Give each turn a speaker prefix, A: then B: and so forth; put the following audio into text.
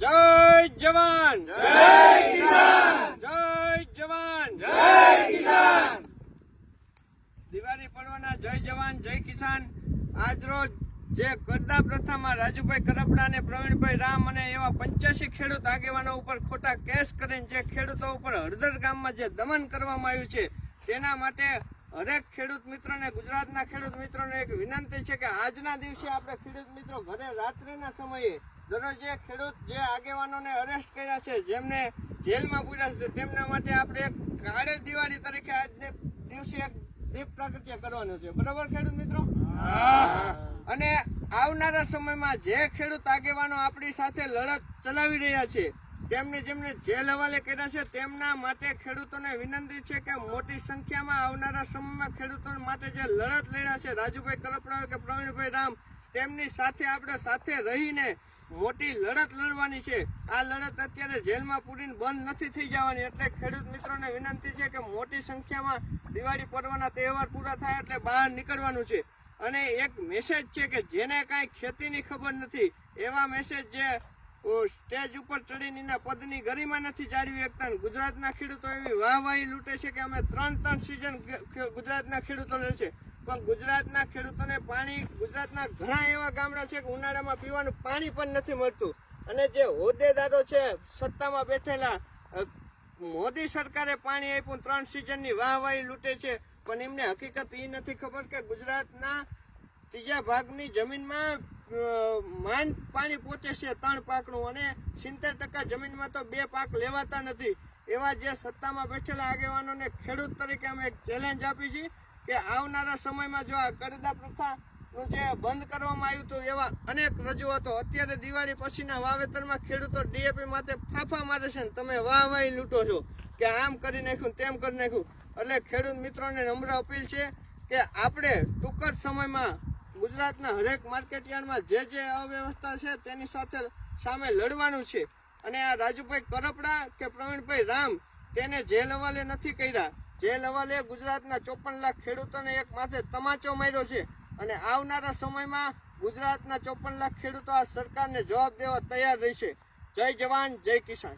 A: જય જવાન. જય જવાન. દિવાળી પર્વના જય જવાન, જય કિસાન. આજરોજ જે કરદા પ્રથામાં રાજુભાઈ કરપડા અને પ્રવીણભાઈ રામ અને એવા પંચ્યાસી ખેડૂત આગેવાનો ઉપર ખોટા કેસ કરીને જે ખેડૂતો ઉપર હળદર ગામમાં જે દમન કરવામાં આવ્યું છે, તેના માટે હરેક ખેડૂત મિત્રોને ગુજરાતના ખેડૂત મિત્રોને એક વિનંતી છે કે આજના દિવસે આપણે ખેડૂત મિત્રો ઘરે રાત્રિના સમયે દરરોજ જે ખેડૂત જે આગેવાનોને અરેસ્ટ કર્યા છે જેમને જેલમાં પૂર્યા છે તેમના માટે આપણે એક કાળે દિવાળી તરીકે આજને દિવસે એક દીપ પ્રાગટ્ય કરવાનું છે. બરાબર ખેડૂત મિત્રો? અને આવનારા સમયમાં જે ખેડૂત આગેવાનો આપણી સાથે લડત ચલાવી રહ્યા છે તેમને જેમને જેલ હવાલે કર્યા છે, તેમના માટે ખેડૂતોને વિનંતી છે કે મોટી સંખ્યામાં આવનારા સમયમાં ખેડૂતો માટે જે લડત લડ્યા છે, રાજુભાઈ કરપડા કે પ્રવીણભાઈ રામ, તેમની સાથે આપણે સાથે રહીને મોટી લડત લડવાની છે. આ લડત અત્યારે જેલમાં પૂરીને બંધ નથી થઈ જવાની, એટલે ખેડૂત મિત્રોને વિનંતી છે કે મોટી સંખ્યામાં દિવાળી પર્વના તહેવાર પૂરા થાય એટલે બહાર નીકળવાનું છે. અને એક મેસેજ છે કે જેને કાંઈ ખેતીની ખબર નથી, એવા મેસેજ જે સ્ટેજ ઉપર ચડીને એના પદની ગરિમા નથી જાળવી શકતા ગુજરાતના ખેડૂતો એવી વાહવાહી લૂંટે છે કે અમે ત્રણ ત્રણ સિઝન ગુજરાતના ખેડૂતો લે છે પણ ગુજરાતના ખેડૂતોને પાણી, ગુજરાતના ઘણા એવા ગામડા છે કે ઉનાળામાં પીવાનું પાણી પણ નથી મળતું. અને જે હોદ્દેદારો છે, સત્તામાં બેઠેલા મોદી સરકારે પાણી આપ્યું, ત્રણ સિઝનની વાહવાહી લૂંટે છે. પણ એમને હકીકત એ નથી ખબર કે ગુજરાતના ત્રીજા ભાગની જમીનમાં માંડ પાણી પહોંચે છે ત્રણ પાકનું અને સિત્તેર ટકા જમીનમાં તો બે પાક લેવાતા નથી. એવા જે સત્તામાં બેઠેલા આગેવાનોને ખેડૂત તરીકે અમે એક ચેલેન્જ આપી છે કે આવનારા સમયમાં જો આ કરદા પ્રથાનું જે બંધ કરવામાં આવ્યું હતું એવા અનેક રજૂઆતો, અત્યારે દિવાળી પછીના વાવેતરમાં ખેડૂતો ડીએપી માટે ફાફા મારે છે ને તમે વાહ વાહી લૂંટો છો કે આમ કરી નાખ્યું તેમ કરી નાખ્યું. એટલે ખેડૂત મિત્રોને નમ્ર અપીલ છે કે આપણે ટૂંક જ સમયમાં ગુજરાતના હરેક માર્કેટયાર્ડમાં જે જે અવ્યવસ્થા છે તેની સાથે સામે લડવાનું છે. અને આ રાજુભાઈ કરપડા કે પ્રવીણભાઈ રામ તેને જે લવાલે નથી કર્યા. જે લવાલે ગુજરાતના ચોપન લાખ ખેડૂતોને એક માથે તમાચો માર્યો છે. અને આવનારા સમયમાં ગુજરાતના ચોપન લાખ ખેડૂતો આ સરકારને જવાબ દેવા તૈયાર રહેશે. જય જવાન, જય કિસાન.